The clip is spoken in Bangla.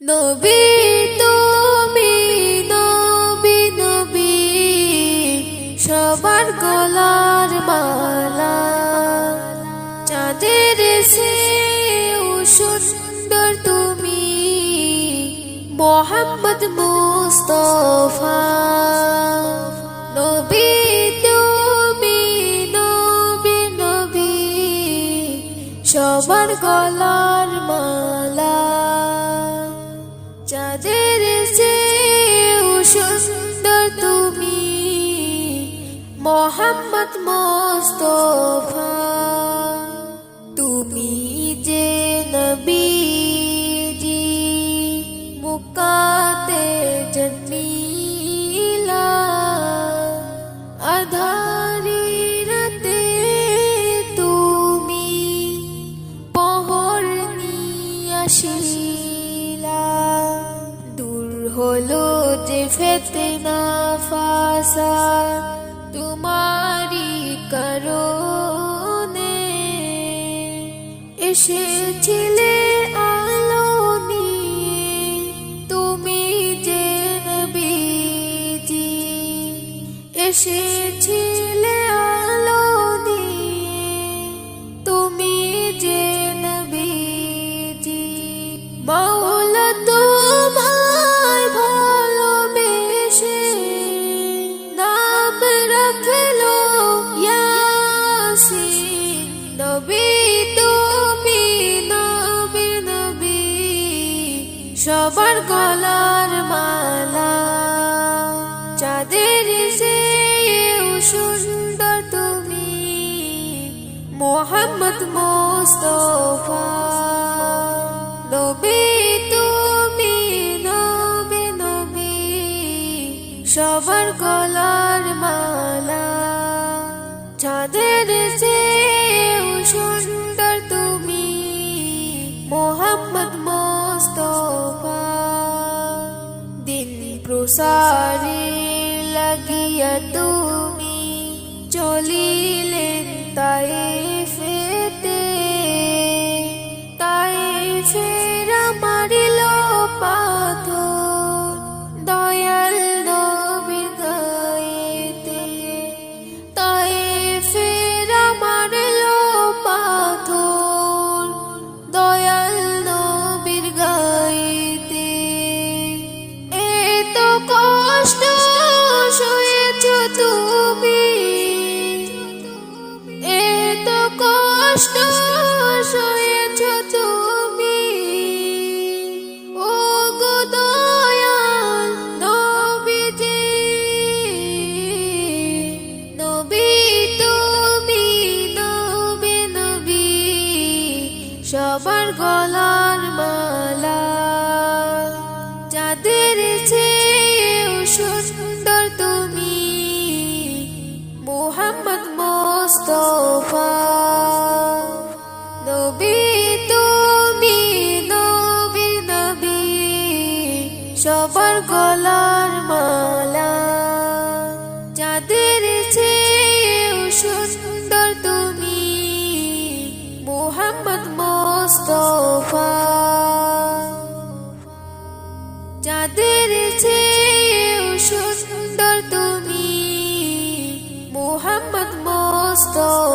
নবী তুমি, নবী নবী, সবার গলার মালা। চাঁদের সে সুন্দর তুমি, মোহাম্মদ মুস্তফা। নবী তুমি, নবী নবী, সবার গলার মালা মোহাম্মদ মোস্তফা, তুমি যে নবীজি, মুকাতে জন্মিলা, আধারি রাতে তুমি পহর নিয়াশিলা দূর হলো যে ফেতনা ফাসা করোনে এসেছিলে আলো নিয়ে। তুমি যে নবীজি এসেছিলে আলো নিয়ে। তুমি যে নবীজি মাওলা সবার গলার মালা। চাঁদের সে সুন্দর তুমি, মোহাম্মদ মোস্তফা। নবী তুমি, নবী নবী, সবার গলার মালা। চাঁদের সে সুন্দর তুমি, মোহাম্মদ মোস্তফা দিন প্রসারে লাগিয়া তুমি চলিলেন তাই Christus. মোস্তফা যাদের চেয়েও সুন্দর তুমি মোহাম্মদ মোস্তফা।